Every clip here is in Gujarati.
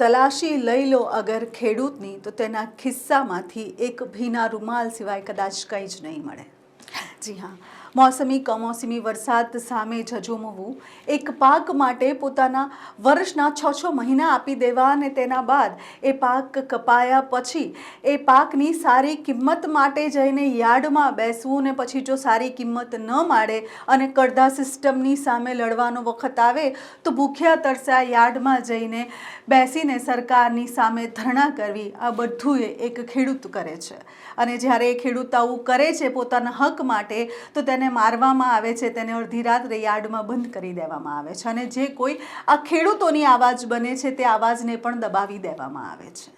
તલાશી લઈ લો અગર ખેડૂતની, તો તેના ખિસ્સામાંથી એક ભીના રૂમાલ સિવાય કદાચ કંઈ જ નહીં મળે. જી હા. મોસમી, કમોસમી વરસાદ સામે ઝઝુમવું. એક પાક માટે પોતાના વર્ષના છ છ મહિના આપી દેવા અને તેના બાદ એ પાક કપાયા પછી એ પાકની સારી કિંમત માટે જઈને યાર્ડમાં બેસવું ને પછી જો સારી કિંમત ન માડે અને કડધા સિસ્ટમની સામે લડવાનો વખત આવે, તો ભૂખ્યા, તરસ્યા યાર્ડમાં જઈને બેસીને સરકારની સામે ધરણા કરવી આ બધું એક ખેડૂત કરે છે. અને જ્યારે એ ખેડૂત આવું કરે છે પોતાના હક માટે, તો તેને મારવામાં આવે છે તેને અડધી રાત્રે યાર્ડમાં બંધ કરી દેવામાં આવે છે અને જે કોઈ આ ખેડૂતોની આવાજ બને છે તે આવાજને પણ દબાવી દેવામાં આવે છે.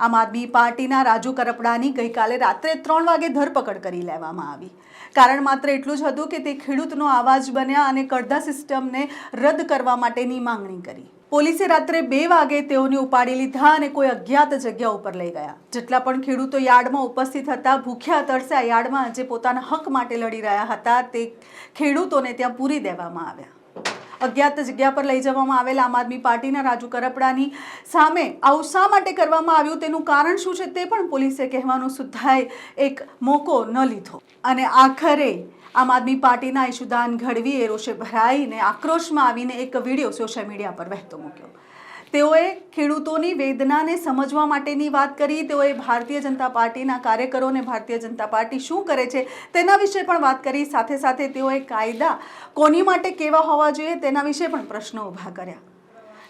આમ આદમી પાર્ટીના રાજુ કરપડાની ગઈકાલે રાત્રે ત્રણ વાગે ધરપકડ કરી લેવામાં આવી. કારણ માત્ર એટલું જ હતું કે તે ખેડૂતનો આવાજ બન્યા અને કરધા સિસ્ટમને રદ કરવા માટેની માંગણી કરી. પોલીસે રાત્રે બે વાગે તેઓને ઉપાડી લીધા અને કોઈ અજ્ઞાત જગ્યા ઉપર લઈ ગયા. જેટલા પણ ખેડૂતો યાર્ડમાં ઉપસ્થિત હતા, ભૂખ્યા તરસ્યા યાર્ડમાં જે પોતાના હક માટે લડી રહ્યા હતા, તે ખેડૂતોને ત્યાં પૂરી દેવામાં આવ્યા. અજ્ઞાત જગ્યા પર લઈ જવામાં આવેલા આમ આદમી પાર્ટીના રાજુ કરપડાની સામે આવું શા માટે કરવામાં આવ્યું? તેનું કારણ શું છે તે પણ પોલીસે કહેવાનો સુધ્ધાએ એક મોકો ન લીધો. અને આખરે આમ આદમી પાર્ટીના ઈશુદાન ગઢવીએ રોષે ભરાઈને આક્રોશમાં આવીને એક વીડિયો સોશિયલ મીડિયા પર વહેતો મૂક્યો. તેઓએ ખેડૂતોની વેદનાને સમજવા માટેની વાત કરી. તેઓએ ભારતીય જનતા પાર્ટીના કાર્યકરોને ભારતીય જનતા પાર્ટી શું કરે છે તેના વિશે પણ વાત કરી. સાથે સાથે તેઓએ કાયદા કોની માટે કેવા હોવા જોઈએ તેના વિશે પણ પ્રશ્નો ઊભા કર્યા.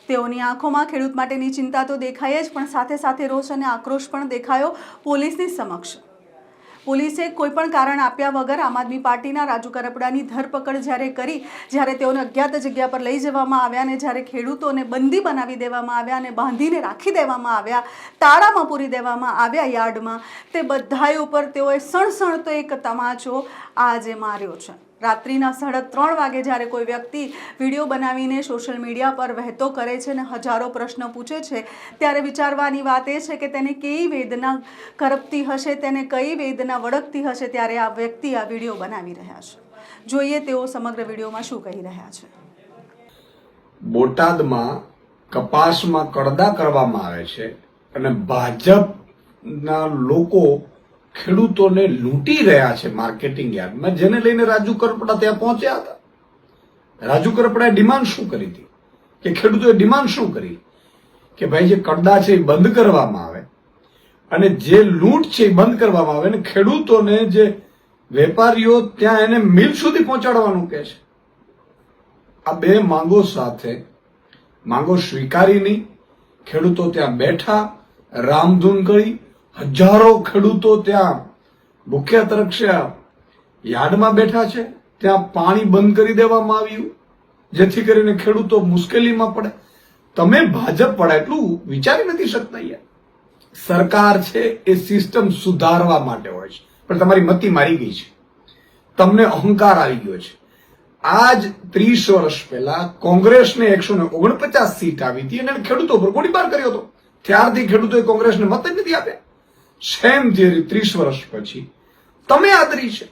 તેઓની આંખોમાં ખેડૂત માટેની ચિંતા તો દેખાય જ, પણ સાથે સાથે રોષ અને આક્રોશ પણ દેખાયો પોલીસની સમક્ષ. પોલીસે કોઈ પણ કારણ આપ્યા વગર આમ આદમી પાર્ટીના રાજુ કરપડાની ધરપકડ જ્યારે કરી, જ્યારે તેઓને અજ્ઞાત જગ્યા પર લઈ જવામાં આવ્યા અને જ્યારે ખેડૂતોને બંદી બનાવી દેવામાં આવ્યા અને બાંધીને રાખી દેવામાં આવ્યા, તાળામાં પૂરી દેવામાં આવ્યા યાર્ડમાં, તે બધાય ઉપર તેઓએ સણસણતો એક તમાચો આજે માર્યો છે. રાત્રિના સાડા ત્રણ વાગે જ્યારે કોઈ વ્યક્તિ વીડિયો બનાવીને સોશિયલ મીડિયા પર વહેતો કરે છે અને હજારો પ્રશ્ન પૂછે છે, ત્યારે વિચારવાની વાત એ છે કે તેને કેવી વેદના કરપતી હશે, તેને કઈ વેદના વળગતી હશે ત્યારે આ વ્યક્તિ આ વીડિયો બનાવી રહ્યા છે. જોઈએ તેઓ સમગ્ર વિડીયોમાં શું કહી રહ્યા છે. બોટાદમાં કપાસમાં કડદા કરવામાં આવે છે અને ભાજપના લોકો ખેડૂતોને લૂંટી રહ્યા છે માર્કેટિંગ યાર્ડમાં, જેને લઈને રાજુ કરપડા ત્યાં પહોંચ્યા હતા. રાજુ કરપડાએ ડિમાન્ડ શું કરી હતી? કે ખેડૂતોએ ડિમાન્ડ શું કરી? કે ભાઈ, જે કડદા છે એ બંધ કરવામાં આવે અને જે લૂંટ છે એ બંધ કરવામાં આવે અને ખેડૂતોને જે વેપારીઓ ત્યાં એને મિલ સુધી પહોંચાડવાનું કહે છે. આ બે માંગો સાથે, માંગો સ્વીકારી નહીં ખેડૂતો ત્યાં બેઠા, રામધૂન કરી હજારો ખેડૂતો ત્યાં ભૂખ્યા તરક્ષ્યા યાર્ડમાં બેઠા છે. ત્યાં પાણી બંધ કરી દેવામાં આવ્યું, જેથી કરીને ખેડૂતો મુશ્કેલીમાં પડે. તમે ભાજપ પડે એટલું વિચારી નથી શકતા યાર સરકાર છે એ સિસ્ટમ સુધારવા માટે હોય છે. પણ તમારી મતી મારી ગઈ છે. તમને અહંકાર આવી ગયો છે. આજ ત્રીસ વર્ષ પહેલા કોંગ્રેસને એકસો ઓગણપચાસ સીટ આવી હતી અને ખેડૂતો પર ગોળીબાર કર્યો હતો. ત્યારથી ખેડૂતોએ કોંગ્રેસને મત જ નથી આપ્યા. સેમ થિયરી ત્રીસ વર્ષ પછી. તમે આદરી છે.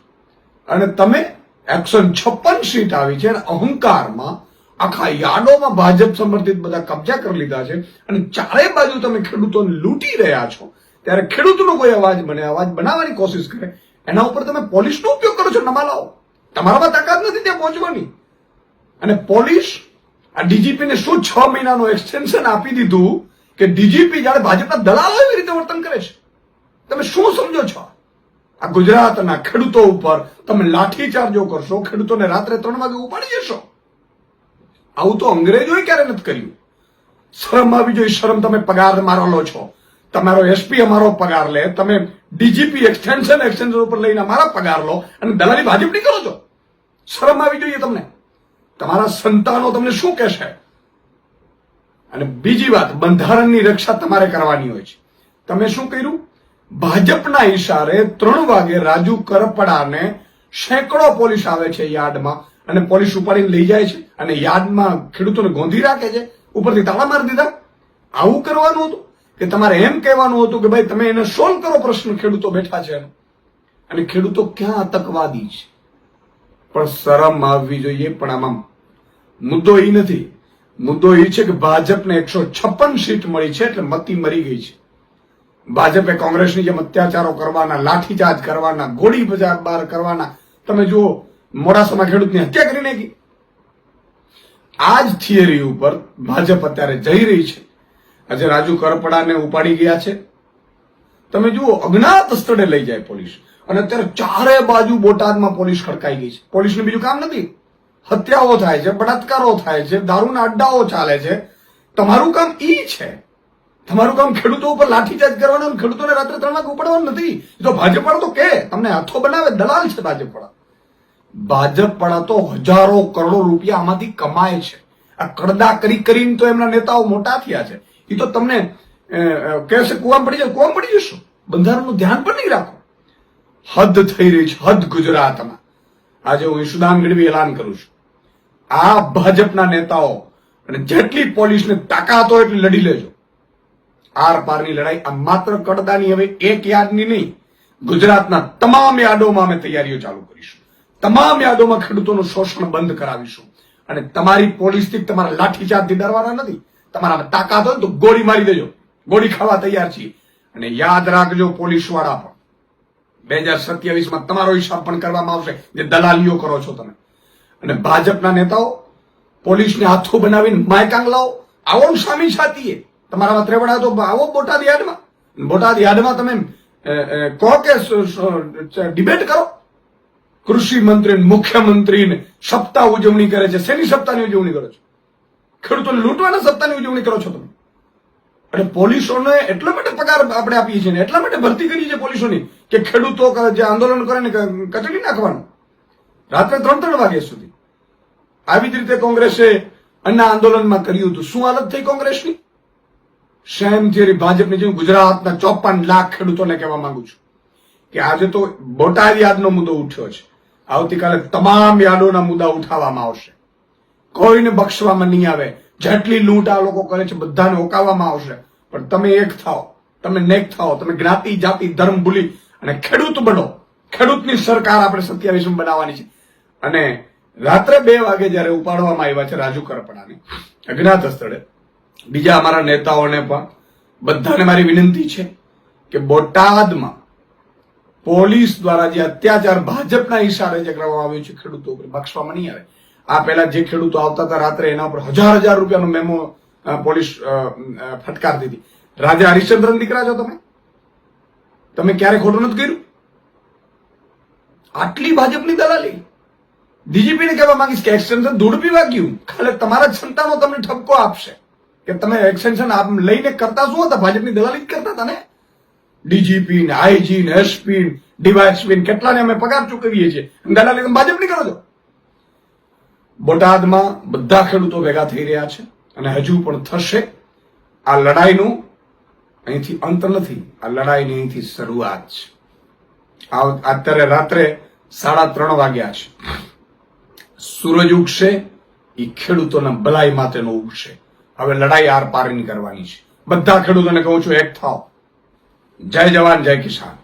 અને તમે એકસો છપ્પન સીટ આવી છે અને અહંકારમાં આખા યાર્ડોમાં ભાજપ સમર્થિત બધા કબજા કરી લીધા છે અને ચારે બાજુ તમે ખેડૂતોને લૂંટી રહ્યા છો. ત્યારે ખેડૂતનો કોઈ અવાજ બને અવાજ બનાવવાની કોશિશ કરે. એના ઉપર તમે પોલીસનો ઉપયોગ કરો છો, નમાલાઓ. તમારામાં તાકાત નથી ત્યાં પહોંચવાની. અને પોલીસ આ ડીજીપીને શું છ મહિનાનું એક્સટેન્શન આપી દીધું કે ડીજીપી જાણે ભાજપના દલાલો એવી રીતે વર્તન કરે છે? તમે શું સમજો છો? આ ગુજરાતના ખેડૂતો ઉપર તમે લાઠીચાર્જો કરશો, ખેડૂતોને રાત્રે ત્રણ વાગે ઉપાડી જશો. આવું તો અંગ્રેજોએ ક્યારે નથી કર્યું? શરમ આવી જોઈએ શરમ તમે પગાર મારો લો છો. તમારો એસપી અમારો પગાર લે, તમે ડીજીપી એક્સટેન્શન એક્સટેન્શન ઉપર લઈને અમારા પગાર લો અને દલાલી ભાજપની કરો છો. શરમ આવી જોઈએ તમને. તમારા સંતાનો તમને શું કહેશે? અને બીજી વાત, બંધારણની રક્ષા તમારે કરવાની હોય છે. તમે શું કર્યું? ભાજપના ઇશારે ત્રણ વાગે રાજુ કરપડાને સેંકડો પોલીસ આવે છે યાર્ડમાં અને પોલીસ ઉપાડીને લઈ જાય છે અને યાર્ડમાં ખેડૂતોને ગોંધી રાખે છે, ઉપરથી તાળા મારી દીધા. આવું કરવાનું હતું કે તમારે એમ કહેવાનું હતું કે ભાઈ તમે એને સોલ્વ કરો પ્રશ્ન, ખેડૂતો બેઠા છે. અને ખેડૂતો ક્યાં આતંકવાદી છે? પણ શરમ આવવી જોઈએ, પણ આમાં મુદ્દો એ નથી. મુદ્દો એ છે કે ભાજપને એકસો છપ્પન સીટ મળી છે, એટલે મતી મરી ગઈ છે. ભાજપે કોંગ્રેસની જેમ અત્યાચારો કરવાના, લાઠીચાર્જ કરવાના, ગોળી બજાર કરવાના. તમે જુઓ, મોડાસામાં ખેડૂતની હત્યા કરી નાખી. આ જ થિયરી ઉપર ભાજપ અત્યારે જઈ રહી છે. આજે રાજુ કરપડાને ઉપાડી ગયા છે. તમે જુઓ, અજ્ઞાત સ્થળે લઈ જાય પોલીસ. અને અત્યારે ચારે બાજુ બોટાદમાં પોલીસ ખડકાઈ ગઈ છે. પોલીસનું બીજું કામ નથી. હત્યાઓ થાય છે, બળાત્કારો થાય છે, દારૂના અડ્ડાઓ ચાલે છે. તમારું કામ ઈ છે તમારું કામ ખેડૂતો ઉપર લાઠીચાર્જ કરવાનું ખેડૂતોને રાત્રે ત્રણ વાગે ઉપાડવાનું નથી. તો ભાજપ તો કે, તમને હાથો બનાવે, દલાલ છે ભાજપ વાળા તો હજારો કરોડો રૂપિયા આમાંથી કમાય છે. આ કડદા કરી કરીને તો એમના નેતાઓ મોટા થયા છે. એ તો તમને કહેશે કુવામ પડી જાય, કુવામ પડી જશો. બંધારણનું ધ્યાન પણ નહીં રાખો. હદ થઈ રહી છે, હદ ગુજરાતમાં. આજે હું ઈશુદાન ગઢવી એલાન કરું છું. આ ભાજપના નેતાઓ, અને જેટલી પોલીસને તાકાત હોય એટલી લડી લેજો. આર પારની લડાઈ આ માત્ર કડદાની હવે એક યાર્ડની નહીં. ગુજરાતના તમામ યાર્ડોમાં અમે તૈયારીઓ ચાલુ કરીશું. તમામ યાર્ડોમાં ખેડૂતોનું શોષણ બંધ કરાવીશું. અને તમારી પોલીસથી તમારા લાઠીચાર્જથી ડરવાના નથી. તમારા તાકાત હોય તો ગોળી મારી દેજો. ગોળી ખાવા તૈયાર છીએ. અને યાદ રાખજો પોલીસવાળા પણ. બે હજાર સત્યાવીસમાં તમારો હિસાબ પણ કરવામાં આવશે. જે દલાલીઓ કરો છો તમે. અને ભાજપના નેતાઓ પોલીસને હાથો બનાવીને માયકાંગ લાવો. આવો સામી છાતીએ. તમારામાં ત્રેવડા તો આવો બોટાદ યાર્ડમાં બોટાદ યાર્ડમાં તમે કહો કે ડિબેટ કરો. કૃષિ મંત્રી મુખ્યમંત્રી સપ્તાહ ઉજવણી કરે છે. શેની સપ્તાહની ઉજવણી કરો છો? ખેડૂતોને લૂંટવાના સપ્તાહની ઉજવણી કરો છો તમે? અને પોલીસોને એટલા માટે પગાર આપણે આપીએ છીએ એટલા માટે ભરતી કરી છે પોલીસોની કે ખેડૂતો જે આંદોલન કરે ને કચડી નાખવાનું. રાત્રે ત્રણ ત્રણ વાગ્યા સુધી. આવી જ રીતે કોંગ્રેસે અન્ના આંદોલનમાં કર્યું હતું. શું હાલત થઈ કોંગ્રેસની? સેમ થિયરી ભાજપની જેમ ગુજરાતના ચોપન લાખ ખેડૂતોને કહેવા માંગુ છું કે આજે તો બોટાદ યાદનો મુદ્દો ઉઠ્યો છે. આવતીકાલે તમામ યાદોના મુદ્દા ઉઠાવવામાં આવશે. કોઈને બક્ષવામાં નહીં આવે. જેટલી લૂંટ આ લોકો કરે છે, બધાને ઓકાવવામાં આવશે. પણ તમે એક થાઓ, તમે નેક થાઓ, તમે જ્ઞાતિ, જાતિ, ધર્મ ભૂલી અને ખેડૂત બનો. ખેડૂતની સરકાર આપણે સત્યાવીસમાં બનાવવાની છે. અને રાત્રે બે વાગે જ્યારે ઉપાડવામાં આવ્યા છે રાજુ કરપડાને અજ્ઞાત સ્થળે બીજા અમારા નેતાઓને પણ બધાને મારી વિનંતી છે કે બોટાદમાં પોલીસ દ્વારા જે અત્યાચાર ભાજપના ઈશારે જે કરવામાં આવ્યું છે ખેડૂતો ઉપર બક્ષવામાં નહીં આવે. આ પહેલા જે ખેડૂતો આવતા હતા રાત્રે એના ઉપર હજાર હજાર રૂપિયાનો મેમો પોલીસ ફટકાર દીધી. રાજા હરિશ્ચંદ્રન દીકરા છો તમે? તમે ક્યારે ખોટું નથી કર્યું? આટલી ભાજપની દલાલી. ડીજીપી ને કહેવા માંગીશ કે એક્સટેન્શન ધૂળ પીવા ગયું. ખાલી તમારા જ સંતાનો તમને ઠપકો આપશે. કે તમે એક્સટેન્શન આપ લઈને કરતા શું હતા? ભાજપની દલાલી કરતા હતા ને? ડીજીપી ને આઈજી ને એસપી ડીવાયએસપી કેટલાને અમે પગાર ચૂકવીએ છીએ? દલાલી તમે ભાજપની કરો છો? બોટાદમાં બધા ખેડૂતો ભેગા થઈ રહ્યા છે અને હજુ પણ થશે. આ લડાઈનું અહીંથી અંત નથી. આ લડાઈની અહીંથી શરૂઆત છે. અત્યારે રાત્રે સાડા ત્રણ વાગ્યા છે. સૂરજ ઉગશે એ ખેડૂતોના ભલાઈ માટેનો ઉગશે. હવે લડાઈ આર પારની કરવાની છે. બધા ખેડૂતોને કહું છું, એક થાવ. જય જવાન, જય કિસાન.